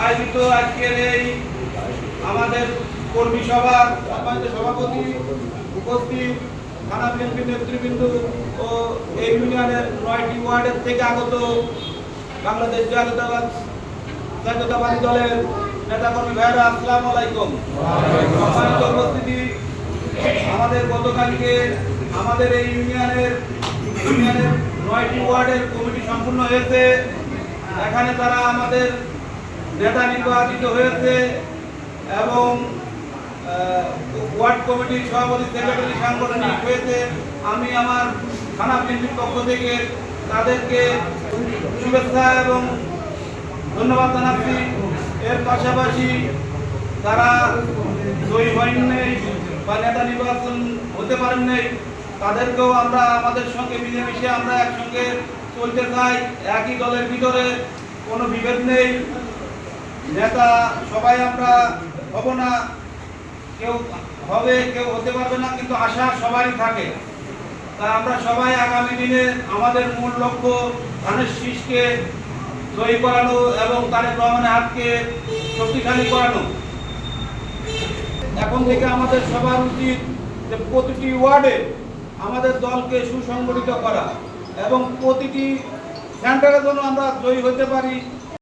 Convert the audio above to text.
আয়োজিত আজকের এই আমাদের কর্মী সভা সভাপতি উপস্থিত, থানা বিএনপি নেতৃবৃন্দ ও এই ইউনিয়নের নয়টি ওয়ার্ডের থেকে আগত বাংলাদেশ জাতীয়তাবাদ, জাতীয়তাবাদী দলের নেতাকর্মী ভাইরা আসসালামু আলাইকুম। সম্মানিত উপস্থিতি, আমাদের গতকালকে আমাদের এই ইউনিয়নের ইউনিয়নের নয়টি ওয়ার্ডের কমিটি সম্পূর্ণ হয়েছে। এখানে তারা আমাদের নেতা নির্বাচিত হয়েছে এবং ওয়ার্ড কমিটির সভাপতি, সেক্রেটারি, সাংগঠনিক হয়েছে। আমি আমার থানা বিএনপির পক্ষ থেকে তাদেরকে শুভেচ্ছা এবং ধন্যবাদ জানাচ্ছি। এর পাশাপাশি তারা জয়ী হয়ন নেই বা নেতা নির্বাচন হতে পারেন নেই, তাদেরকেও আমরা, আমাদের সঙ্গে মিলেমিশে আমরা একসঙ্গে চলতে চাই। একই দলের ভিতরে কোনো বিভেদ নেই। নেতা, সবাই আমরা হব না। কেউ হবে, কেউ হতে পারবে না, কিন্তু আশা সবাই থাকে। তা আমরা সবাই আগামী দিনে আমাদের মূল লক্ষ্য ধানের শীষকে জয়ী করানো এবং তারেক রহমানের হাতকে শক্তিশালী করানো। এখন থেকে আমাদের সবার উচিত যে প্রতিটি ওয়ার্ডে আমাদের দলকে সুসংগঠিত করা এবং প্রতিটি সেন্টারে যেন আমরা জয়ী হতে পারি।